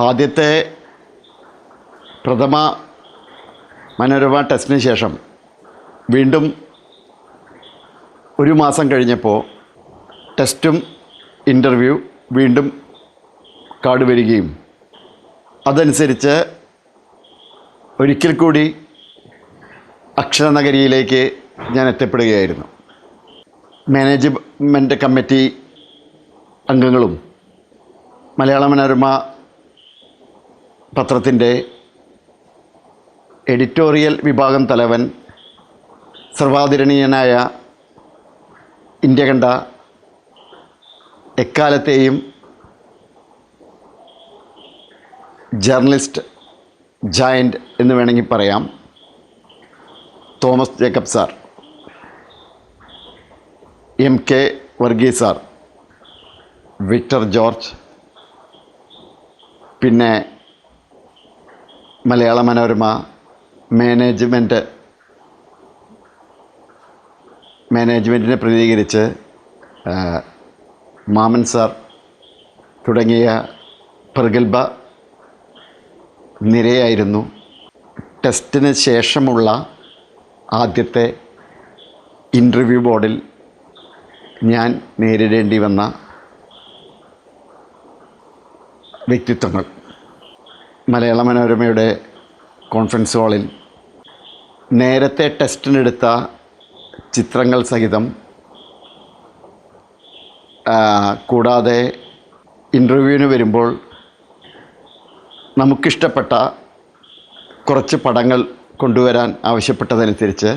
ആദ്യത്തെ പ്രഥമ മനോരമ ടെസ്റ്റിന് ശേഷം വീണ്ടും ഒരു മാസം കഴിഞ്ഞപ്പോൾ ടെസ്റ്റും ഇന്റർവ്യൂ വീണ്ടും കാർഡ് വരികയും. അതനുസരിച്ച് ഒരിക്കൽ കൂടി അക്ഷരനഗരിയിലേക്ക് ഞാൻ എത്തപ്പെടുകയായിരുന്നു. മാനേജ്മെന്റ് കമ്മിറ്റി അംഗങ്ങളും മലയാള മനോരമ പത്രത്തിന്റെ എഡിറ്റോറിയൽ വിഭാഗം തലവൻ സർവാദരണീയനായ ഇന്ത്യ കണ്ട എക്കാലത്തെയും ജേർണലിസ്റ്റ് ജയന്റ് എന്ന് വേണമെങ്കിൽ പറയാം. Thomas Jacob sir M K Varghese sir Victor George പിന്നെ മലയാള മനോരമ മാനേജ്മെന്റ് മാനേജ്മെന്റിനെ പ്രതിനിധീകരിച്ച് മാമൻ സാർ തുടങ്ങിയ പ്രഗത്ഭ നിരയായിരുന്നു. ടെസ്റ്റിന് ശേഷമുള്ള ആദ്യത്തെ ഇന്റർവ്യൂ ബോർഡിൽ ഞാൻ നേരിടേണ്ടി വന്ന വ്യക്തിത്വങ്ങൾ. മലയാള മനോരമയുടെ കോൺഫറൻസ് ഹാളിൽ നേരത്തെ ടെസ്റ്റിനെടുത്ത ചിത്രങ്ങൾ സഹിതം കൂടാതെ ഇന്റർവ്യൂവിന് വരുമ്പോൾ നമുക്കിഷ്ടപ്പെട്ട കുറച്ച് പടങ്ങൾ കൊണ്ടുവരാൻ ആവശ്യപ്പെട്ടതനുസരിച്ച്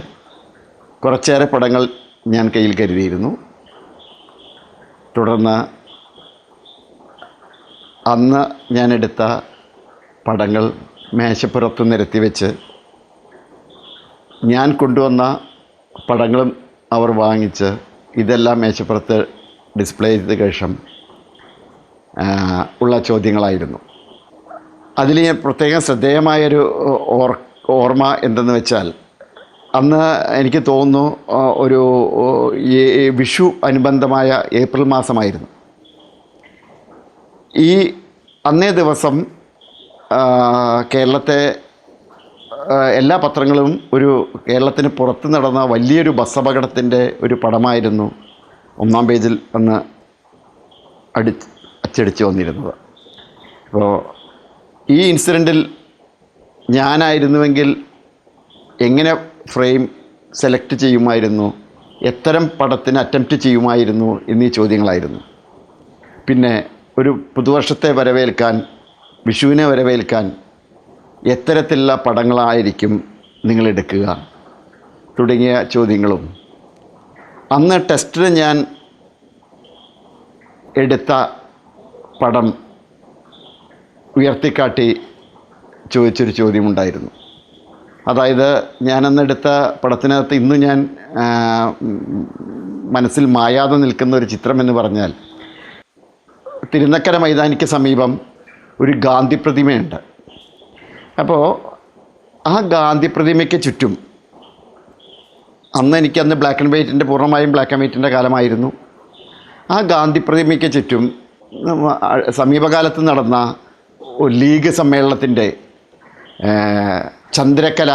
കുറച്ചേറെ പടങ്ങൾ ഞാൻ കയ്യിൽ കരുതിയിരുന്നു. തുടർന്ന് അന്ന് ഞാനെടുത്ത പടങ്ങൾ മേശപ്പുറത്ത് നിരത്തി വെച്ച് ഞാൻ കൊണ്ടുവന്ന പടങ്ങളും അവർ വാങ്ങിച്ച് ഇതെല്ലാം മേശപ്പുറത്ത് ഡിസ്പ്ലേ ചെയ്ത ശേഷം ഉള്ള ചോദ്യങ്ങളായിരുന്നു. അതിൽ ഞാൻ പ്രത്യേകം ശ്രദ്ധേയമായൊരു ഓർ ഓർമ്മ എന്തെന്ന് വെച്ചാൽ അന്ന് എനിക്ക് തോന്നുന്നു ഒരു വിഷു അനുബന്ധമായ ഏപ്രിൽ മാസമായിരുന്നു. ഈ അന്നേ ദിവസം കേരളത്തെ എല്ലാ പത്രങ്ങളും ഒരു കേരളത്തിന് പുറത്ത് നടന്ന വലിയൊരു ബസ് അപകടത്തിന്റെ ഒരു പടമായിരുന്നു ഒന്നാം പേജിൽ അന്ന് അടി അച്ചടിച്ച് വന്നിരുന്നത്. അപ്പോൾ ഈ ഇൻസിഡന്റിൽ ഞാനായിരുന്നുവെങ്കിൽ എങ്ങനെ ഫ്രെയിം സെലക്ട് ചെയ്യുമായിരുന്നു എത്തരം പടത്തിന് അറ്റംപ്റ്റ് ചെയ്യുമായിരുന്നു എന്നീ ചോദ്യങ്ങളായിരുന്നു. പിന്നെ ഒരു പുതുവർഷത്തെ വരവേൽക്കാൻ വിഷുവിനെ വരവേൽക്കാൻ എത്തരത്തിലുള്ള പടങ്ങളായിരിക്കും നിങ്ങൾ എടുക്കുക. തുടങ്ങിയ ചോദ്യങ്ങളും. അന്ന് ടെസ്റ്റിന് ഞാൻ എടുത്ത പടം ഉയർത്തിക്കാട്ടി ചോദിച്ചൊരു ചോദ്യമുണ്ടായിരുന്നു. അതായത് ഞാനന്നെടുത്ത പടത്തിനകത്ത് ഇന്നും ഞാൻ മനസ്സിൽ മായാതെ നിൽക്കുന്ന ഒരു ചിത്രം എന്ന് പറഞ്ഞാൽ തിരുനക്കര മൈതാനിക്ക് സമീപം ഒരു ഗാന്ധി പ്രതിമയുണ്ട്. അപ്പോൾ ആ ഗാന്ധി പ്രതിമയ്ക്ക് ചുറ്റും അന്ന് എനിക്കന്ന് ബ്ലാക്ക് ആൻഡ് വൈറ്റിന്റെ പൂർണമായും ബ്ലാക്ക് ആൻഡ് വൈറ്റിന്റെ കാലമായിരുന്നു. ആ ഗാന്ധി പ്രതിമയ്ക്ക് ചുറ്റും സമീപകാലത്ത് നടന്ന ലീഗ് സമ്മേളനത്തിന്റെ ചന്ദ്രകല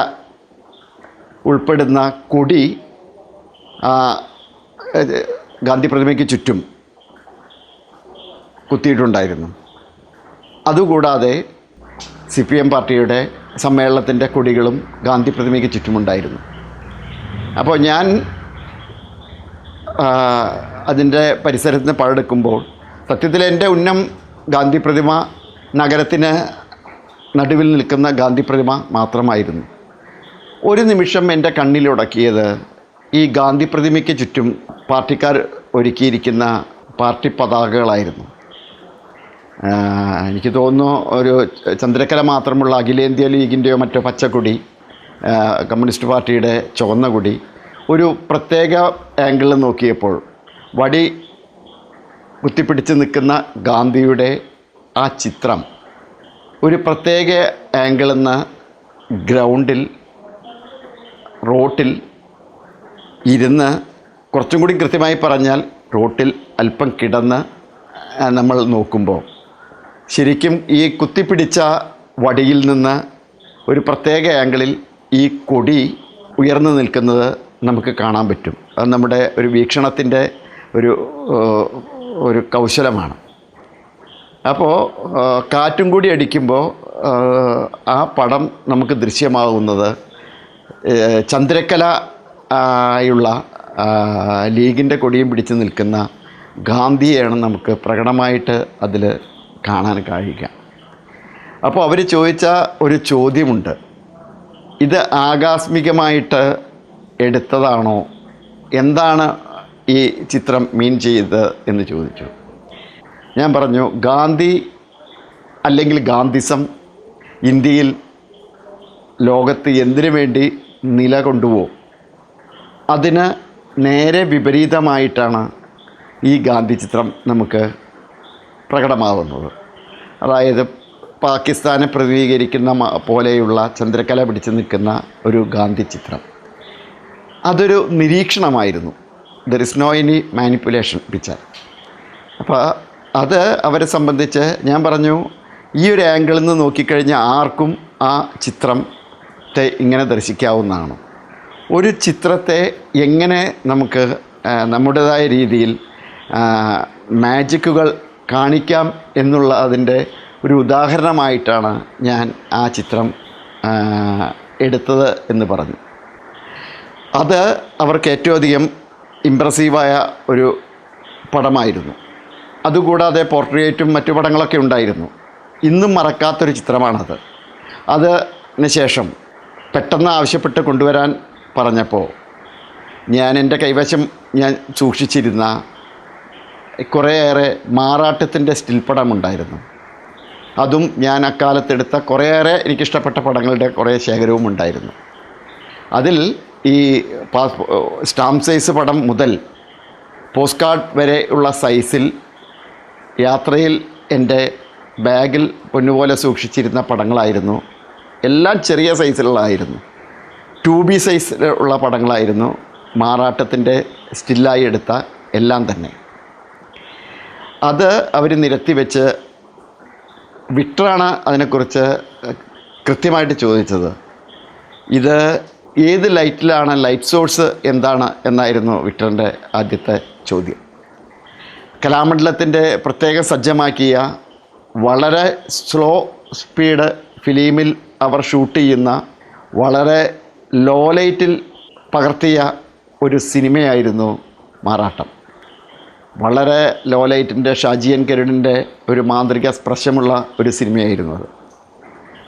ഉൾപ്പെടുന്ന കൊടി ആ, ഗാന്ധി പ്രതിമയ്ക്ക് ചുറ്റും കുത്തിയിട്ടുണ്ടായിരുന്നു. അതുകൂടാതെ സി പി എം പാർട്ടിയുടെ സമ്മേളനത്തിന്റെ കൊടികളും ഗാന്ധി പ്രതിമയ്ക്ക് ചുറ്റുമുണ്ടായിരുന്നു. അപ്പോൾ ഞാൻ അതിന്റെ പരിസരത്ത് നിന്ന് പഴെടുക്കുമ്പോൾ സത്യത്തിൽ എന്റെ ഉന്നം ഗാന്ധി പ്രതിമ നഗരത്തിന് നടുവിൽ നിൽക്കുന്ന ഗാന്ധി പ്രതിമ മാത്രമായിരുന്നു. ഒരു നിമിഷം എന്റെ കണ്ണിലുടക്കിയത് ഈ ഗാന്ധി പ്രതിമയ്ക്ക് ചുറ്റും പാർട്ടിക്കാർ ഒരുക്കിയിരിക്കുന്ന പാർട്ടി പതാകകളായിരുന്നു. എനിക്ക് തോന്നുന്നു ഒരു ചന്ദ്രക്കല മാത്രമുള്ള അഖിലേന്ത്യാ ലീഗിന്റെയോ മറ്റോ പച്ചക്കുടി കമ്മ്യൂണിസ്റ്റ് പാർട്ടിയുടെ ചുവന്ന കൊടി ഒരു പ്രത്യേക ആംഗിളിൽ നോക്കിയപ്പോൾ വടി കുത്തിപ്പിടിച്ച് നിൽക്കുന്ന ഗാന്ധിയുടെ ആ ചിത്രം ഒരു പ്രത്യേക ആംഗിളിൽ നിന്ന് ഗ്രൗണ്ടിൽ റോട്ടിൽ ഇരുന്ന് കുറച്ചും കൂടി കൃത്യമായി പറഞ്ഞാൽ റോട്ടിൽ അല്പം കിടന്ന് നമ്മൾ നോക്കുമ്പോൾ ശരിക്കും ഈ കുത്തിപ്പിടിച്ച വടിയിൽ നിന്ന് ഒരു പ്രത്യേക ആംഗിളിൽ ഈ കൊടി ഉയർന്നു നിൽക്കുന്നത് നമുക്ക് കാണാൻ പറ്റും. അത് നമ്മുടെ ഒരു വീക്ഷണത്തിന്റെ ഒരു ഒരു കൗശലമാണ്. അപ്പോൾ കാറ്റും കൂടി അടിക്കുമ്പോൾ ആ പടം നമുക്ക് ദൃശ്യമാകുന്നത് ചന്ദ്രക്കല ആയുള്ള ലീഗിന്റെ കൊടിയും പിടിച്ച് നിൽക്കുന്ന ഗാന്ധിയെയാണ് നമുക്ക് പ്രകടമായിട്ട് അതിൽ കാണാൻ കഴിയുക അപ്പോൾ അവർ ചോദിച്ച ഒരു ചോദ്യമുണ്ട്. ഇത് ആകസ്മികമായിട്ട് എടുത്തതാണോ? എന്താണ് ഈ ചിത്രം മീൻ ചെയ്തത് എന്ന് ചോദിച്ചു. ഞാൻ പറഞ്ഞു ഗാന്ധി അല്ലെങ്കിൽ ഗാന്ധിസം ഇന്ത്യയിൽ ലോകത്ത് എന്തിനു വേണ്ടി നിലകൊണ്ടുപോകും അതിന് നേരെ വിപരീതമായിട്ടാണ് ഈ ഗാന്ധി ചിത്രം നമുക്ക് പ്രകടമാവുന്നത്. അതായത് പാകിസ്ഥാനെ പ്രതിനിധീകരിക്കുന്ന പോലെയുള്ള ചന്ദ്രക്കല പിടിച്ച് നിൽക്കുന്ന ഒരു ഗാന്ധി ചിത്രം. അതൊരു നിരീക്ഷണമായിരുന്നു. There is no any manipulation picture അപ്പോൾ അത് അവരെ സംബന്ധിച്ച് ഞാൻ പറഞ്ഞു ഈ ഒരു ആംഗിളിൽ നിന്ന് നോക്കിക്കഴിഞ്ഞാൽ ആർക്കും ആ ചിത്രത്തെ ഇങ്ങനെ ദർശിക്കാവുന്നതാണ്. ഒരു ചിത്രത്തെ എങ്ങനെ നമുക്ക് നമ്മുടേതായ രീതിയിൽ മാജിക്കുകൾ കാണിക്കാം എന്നുള്ള അതിന്റെ ഒരു ഉദാഹരണമായിട്ടാണ് ഞാൻ ആ ചിത്രം എടുത്തത് എന്ന് പറഞ്ഞു. അത് അവർക്ക് ഏറ്റവും അധികം ഇമ്പ്രസീവായ ഒരു പടമായിരുന്നു. അതുകൂടാതെ പോർട്രേറ്റും മറ്റു പടങ്ങളൊക്കെ ഉണ്ടായിരുന്നു. ഇന്നും മറക്കാത്തൊരു ചിത്രമാണത്. അതിന് ശേഷം പെട്ടെന്ന് ആവശ്യപ്പെട്ട് കൊണ്ടുവരാൻ പറഞ്ഞപ്പോൾ ഞാൻ എന്റെ കൈവശം ഞാൻ സൂക്ഷിച്ചിരുന്ന കുറേയേറെ മാറാട്ടത്തിന്റെ സ്റ്റിൽ പടമുണ്ടായിരുന്നു. അതും ഞാൻ അക്കാലത്തെടുത്ത കുറേയേറെ എനിക്കിഷ്ടപ്പെട്ട പടങ്ങളുടെ കുറേ ശേഖരവും ഉണ്ടായിരുന്നു. അതിൽ ഈ പാസ് സ്റ്റാമ്പ് സൈസ് പടം മുതൽ പോസ്റ്റ് കാർഡ് വരെ ഉള്ള സൈസിൽ യാത്രയിൽ എന്റെ ബാഗിൽ പൊന്നുപോലെ സൂക്ഷിച്ചിരുന്ന പടങ്ങളായിരുന്നു. എല്ലാം ചെറിയ സൈസിലുള്ളതായിരുന്നു. ടു ബി സൈസിലുള്ള പടങ്ങളായിരുന്നു മാറാട്ടത്തിന്റെ സ്റ്റില്ലായി എടുത്ത എല്ലാം തന്നെ. അത് അവർ നിരത്തി വെച്ച് വിക്ടറാണ് അതിനെക്കുറിച്ച് കൃത്യമായിട്ട് ചോദിച്ചത്. ഇത് ഏത് ലൈറ്റിലാണ് ലൈറ്റ് സോഴ്സ് എന്താണ് എന്നായിരുന്നു വിക്ടറിന്റെ ആദ്യത്തെ ചോദ്യം. കലാമണ്ഡലത്തിന്റെ പ്രത്യേകം സജ്ജമാക്കിയ വളരെ സ്ലോ സ്പീഡ് ഫിലിമിൽ അവർ ഷൂട്ട് ചെയ്യുന്ന വളരെ ലോ ലൈറ്റിൽ പകർത്തിയ ഒരു സിനിമയായിരുന്നു മാറാട്ടം. വളരെ ലോ ലൈറ്റിന്റെ ഷാജിയൻ കരുണിന്റെ ഒരു മാന്ത്രിക സ്പർശമുള്ള ഒരു സിനിമയായിരുന്നു അത്.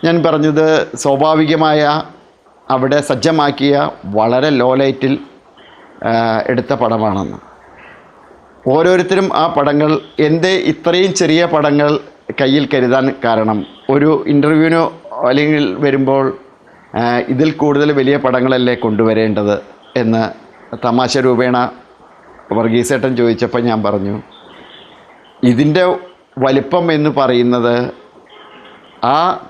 ഞാൻ പറഞ്ഞത് സ്വാഭാവികമായ അവിടെ സജ്ജമാക്കിയ വളരെ ലോ ലൈറ്റിൽ എടുത്ത പടമാണെന്ന്. ഓരോരുത്തരും ആ പടങ്ങൾ എന്തേ ഇത്രയും ചെറിയ പടങ്ങൾ കയ്യിൽ കരുതാൻ കാരണം ഒരു ഇന്റർവ്യൂവിനോ അല്ലെങ്കിൽ വരുമ്പോൾ ഇതിൽ കൂടുതൽ വലിയ പടങ്ങളല്ലേ കൊണ്ടുവരേണ്ടത് എന്ന് തമാശ രൂപേണ വർഗീസേട്ടൻ ചോദിച്ചപ്പോൾ ഞാൻ പറഞ്ഞു ഇതിന്റെ വലിപ്പം എന്ന് പറയുന്നത് ആ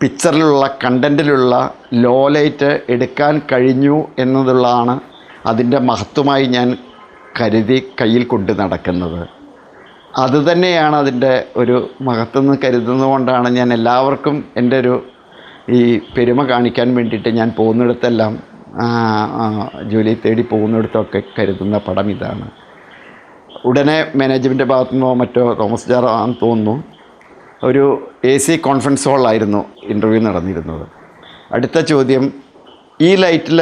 പിക്ചറിലുള്ള കണ്ടന്റിലുള്ള ലോ ലൈറ്റ് എടുക്കാൻ കഴിഞ്ഞു എന്നതുള്ളതാണ് അതിന്റെ മഹത്വമായി ഞാൻ കരുതി കയ്യിൽ കൊണ്ട് നടക്കുന്നത്. അതുതന്നെയാണ് അതിന്റെ ഒരു മഹത്വം എന്ന് കരുതുന്നതുകൊണ്ടാണ് ഞാൻ എല്ലാവർക്കും എന്റെ ഒരു ഈ പെരുമ കാണിക്കാൻ വേണ്ടിയിട്ട് ഞാൻ പോകുന്നിടത്തെല്ലാം ജോലി തേടി പോകുന്നിടത്തൊക്കെ കരുതുന്ന പടം ഇതാണ്. ഉടനെ മാനേജ്മെന്റ് ഭാഗത്തു നിന്നോ മറ്റോ തോമസ് ജാറോ ആണെന്ന് തോന്നുന്നു. ഒരു എ സി കോൺഫറൻസ് ഹോളായിരുന്നു ഇന്റർവ്യൂ നടന്നിരുന്നത്. അടുത്ത ചോദ്യം ഈ ലൈറ്റിൽ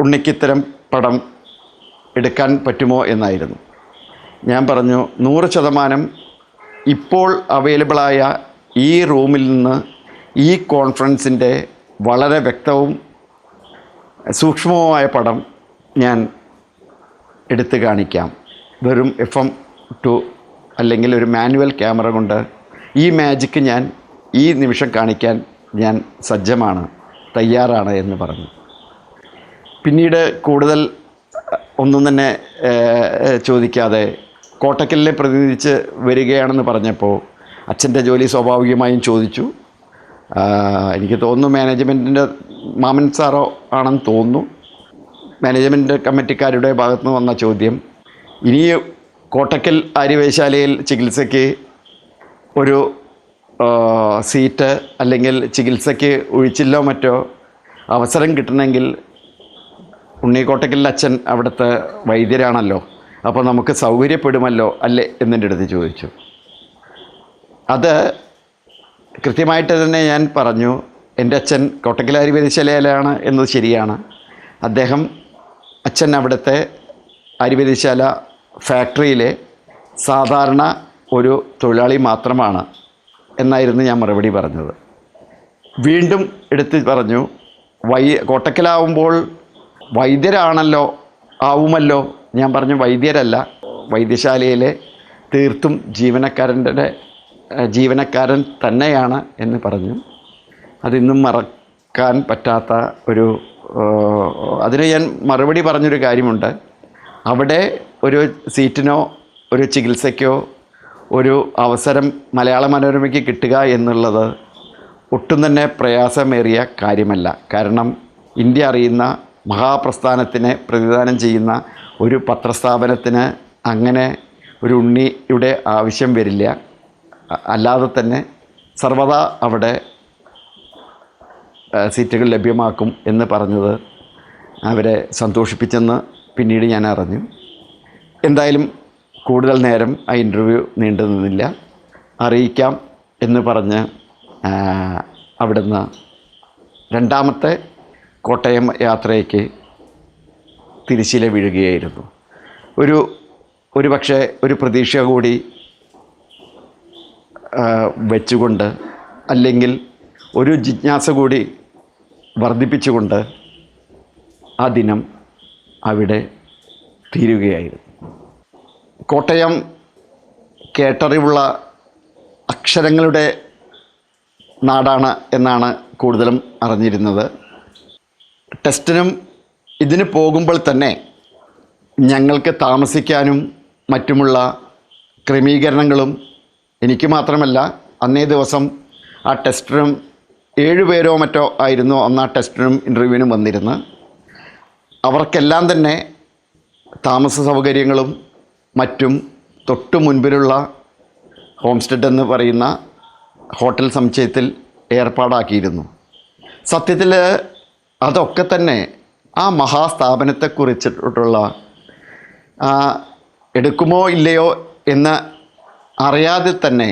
ഉണ്ണിക്കിത്തരം പടം എടുക്കാൻ പറ്റുമോ എന്നായിരുന്നു. ഞാൻ പറഞ്ഞു നൂറ് ശതമാനം ഇപ്പോൾ അവൈലബിളായ ഈ റൂമിൽ നിന്ന് ഈ കോൺഫറൻസിന്റെ വളരെ വ്യക്തവും സൂക്ഷ്മവുമായ പടം ഞാൻ എടുത്തു കാണിക്കാം. വെറും എഫ് എം ടു അല്ലെങ്കിൽ ഒരു മാനുവൽ ക്യാമറ കൊണ്ട് ഈ മാജിക്ക് ഞാൻ ഈ നിമിഷം കാണിക്കാൻ ഞാൻ സജ്ജമാണ് തയ്യാറാണ് എന്ന് പറഞ്ഞു. പിന്നീട് കൂടുതൽ ഒന്നും തന്നെ ചോദിക്കാതെ കോട്ടക്കലിനെ പ്രതിനിധിച്ച് വരികയാണെന്ന് പറഞ്ഞപ്പോൾ അച്ഛന്റെ ജോലി സ്വാഭാവികമായും ചോദിച്ചു. എനിക്ക് തോന്നുന്നു മാനേജ്മെന്റിന്റെ മാമൻ സാറോ ആണെന്ന് തോന്നുന്നു. മാനേജ്മെന്റ് കമ്മിറ്റിക്കാരുടെ ഭാഗത്തു നിന്ന് വന്ന ചോദ്യം. ഇനി കോട്ടക്കൽ ആര്യവേശാലയിൽ ചികിത്സയ്ക്ക് ഒരു സീറ്റ് അല്ലെങ്കിൽ ചികിത്സയ്ക്ക് ഒഴിച്ചില്ലോ മറ്റോ അവസരം കിട്ടണമെങ്കിൽ ഉണ്ണിക്കോട്ടക്കലിന്റെ അച്ഛൻ അവിടുത്തെ വൈദ്യരാണല്ലോ. അപ്പോൾ നമുക്ക് സൗകര്യപ്പെടുമല്ലോ അല്ലേ എന്നെന്റെ അടുത്ത് ചോദിച്ചു. അത് കൃത്യമായിട്ട് തന്നെ ഞാൻ പറഞ്ഞു. എന്റെ അച്ഛൻ കോട്ടക്കലാരി വേദശാലയിലാണ് എന്നത് ശരിയാണ്. അദ്ദേഹം അച്ഛൻ അവിടുത്തെ അരിവേദശാല ഫാക്ടറിയിലെ സാധാരണ ഒരു തൊഴിലാളി മാത്രമാണ് എന്നായിരുന്നു ഞാൻ മറുപടി പറഞ്ഞത്. വീണ്ടും എടുത്ത് പറഞ്ഞു വൈ കോട്ടക്കലാവുമ്പോൾ വൈദ്യരാണല്ലോ ആവുമല്ലോ? ഞാൻ പറഞ്ഞു വൈദ്യരല്ല വൈദ്യശാലയിലെ തീർത്തും ജീവനക്കാരന്റെ ജീവനക്കാരൻ തന്നെയാണ് എന്ന് പറഞ്ഞു. അതിന്നും മറക്കാൻ പറ്റാത്ത ഒരു അതിന് ഞാൻ മറുപടി പറഞ്ഞൊരു കാര്യമുണ്ട്. അവിടെ ഒരു സീറ്റിനോ ഒരു ചികിത്സയ്ക്കോ ഒരു അവസരം മലയാള മനോരമയ്ക്ക് കിട്ടുക എന്നുള്ളത് ഒട്ടും തന്നെ പ്രയാസമേറിയ കാര്യമല്ല. കാരണം ഇന്ത്യ അറിയുന്ന മഹാപ്രസ്ഥാനത്തിനെ പ്രതിദാനം ചെയ്യുന്ന ഒരു പത്രസ്ഥാപനത്തിന് അങ്ങനെ ഒരു ഉണ്ണിയുടെ ആവശ്യം വരില്ല. അല്ലാതെ തന്നെ സർവദാ അവിടെ സീറ്റുകൾ ലഭ്യമാക്കും എന്ന് പറഞ്ഞത് അവരെ സന്തോഷിപ്പിച്ചെന്ന് പിന്നീട് ഞാൻ അറിഞ്ഞു. എന്തായാലും കൂടുതൽ നേരം ആ ഇന്റർവ്യൂ നീണ്ടു നിന്നില്ല. അറിയിക്കാം എന്ന് പറഞ്ഞ് അവിടുന്ന് രണ്ടാമത്തെ കോട്ടയം യാത്രയ്ക്ക് തിരിശില വീഴുകയായിരുന്നു. ഒരു ഒരു പക്ഷേ ഒരു പ്രതീക്ഷ കൂടി വെച്ചുകൊണ്ട് അല്ലെങ്കിൽ ഒരു ജിജ്ഞാസ കൂടി വർദ്ധിപ്പിച്ചുകൊണ്ട് ആ ദിനം അവിടെ തീരുകയായിരുന്നു. കോട്ടയം കേട്ടറിവുള്ള അക്ഷരങ്ങളുടെ നാടാണ് എന്നാണ് കൂടുതലും അറിഞ്ഞിരുന്നത്. ടെസ്റ്റിനും ഇതിന് പോകുമ്പോൾ തന്നെ ഞങ്ങൾക്ക് താമസിക്കാനും മറ്റുമുള്ള ക്രമീകരണങ്ങളും എനിക്ക് മാത്രമല്ല അന്നേ ദിവസം ആ ടെസ്റ്റിനും ഏഴ് പേരോ മറ്റോ ആയിരുന്നു അന്ന് ആ ടെസ്റ്റിനും ഇന്റർവ്യൂവിനും വന്നിരുന്നത്. അവർക്കെല്ലാം തന്നെ താമസ സൗകര്യങ്ങളും മറ്റും തൊട്ടു മുൻപിലുള്ള ഹോം സ്റ്റെഡ് എന്ന് പറയുന്ന ഹോട്ടൽ സമുച്ചയത്തിൽ ഏർപ്പാടാക്കിയിരുന്നു. സത്യത്തിൽ അതൊക്കെ തന്നെ ആ മഹാസ്ഥാപനത്തെക്കുറിച്ചിട്ടുള്ള എടുക്കുമോ ഇല്ലയോ എന്ന് അറിയാതെ തന്നെ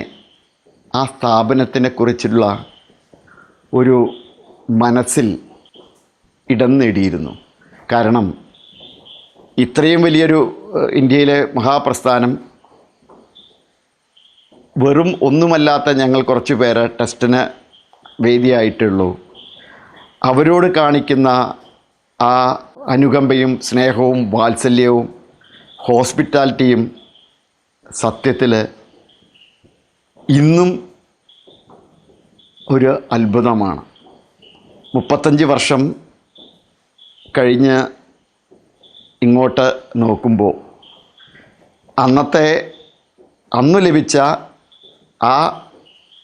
ആ സ്ഥാപനത്തിനെ കുറിച്ചുള്ള ഒരു മനസ്സിൽ ഇടം നേടിയിരുന്നു. കാരണം ഇത്രയും വലിയൊരു ഇന്ത്യയിലെ മഹാപ്രസ്ഥാനം വെറും ഒന്നുമല്ലാത്ത ഞങ്ങൾ കുറച്ച് പേരെ ടെസ്റ്റിന് വേദിയായിട്ടുള്ളൂ. അവരോട് കാണിക്കുന്ന ആ അനുകമ്പയും സ്നേഹവും വാത്സല്യവും ഹോസ്പിറ്റാലിറ്റിയും സത്യത്തിൽ ഇന്നും ഒരു അത്ഭുതമാണ്. മുപ്പത്തഞ്ച് വർഷം കഴിഞ്ഞ് ഇങ്ങോട്ട് നോക്കുമ്പോൾ അന്നത്തെ അന്ന് ലഭിച്ച ആ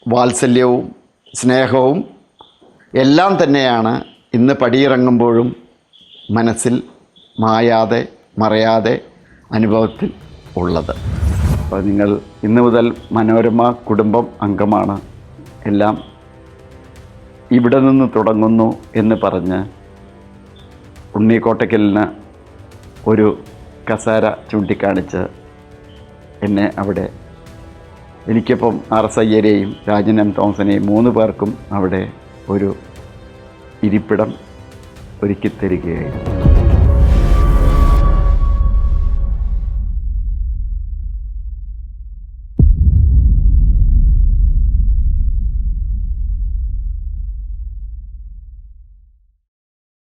വാത്സല്യവും സ്നേഹവും എല്ലാം തന്നെയാണ് ഇന്ന് പടിയിറങ്ങുമ്പോഴും മനസ്സിൽ മായാതെ മറയാതെ അനുഭവത്തിൽ ഉള്ളത്. അപ്പോൾ നിങ്ങൾ ഇന്ന് മുതൽ മനോരമ കുടുംബം അംഗമാണ്. എല്ലാം ഇവിടെ നിന്ന് തുടങ്ങുന്നു എന്ന് പറഞ്ഞ് ഉണ്ണിക്കോട്ടയ്ക്കലിന് ഒരു കസാര ചൂണ്ടിക്കാണിച്ച് എന്നെ അവിടെ എനിക്കിപ്പം ആർ എസ് അയ്യരെയും രാജൻ എം തോമസിനെയും മൂന്ന് പേർക്കും അവിടെ ഒരു ഇരിപ്പിടം ഒരുക്കി തരികയായിരുന്നു.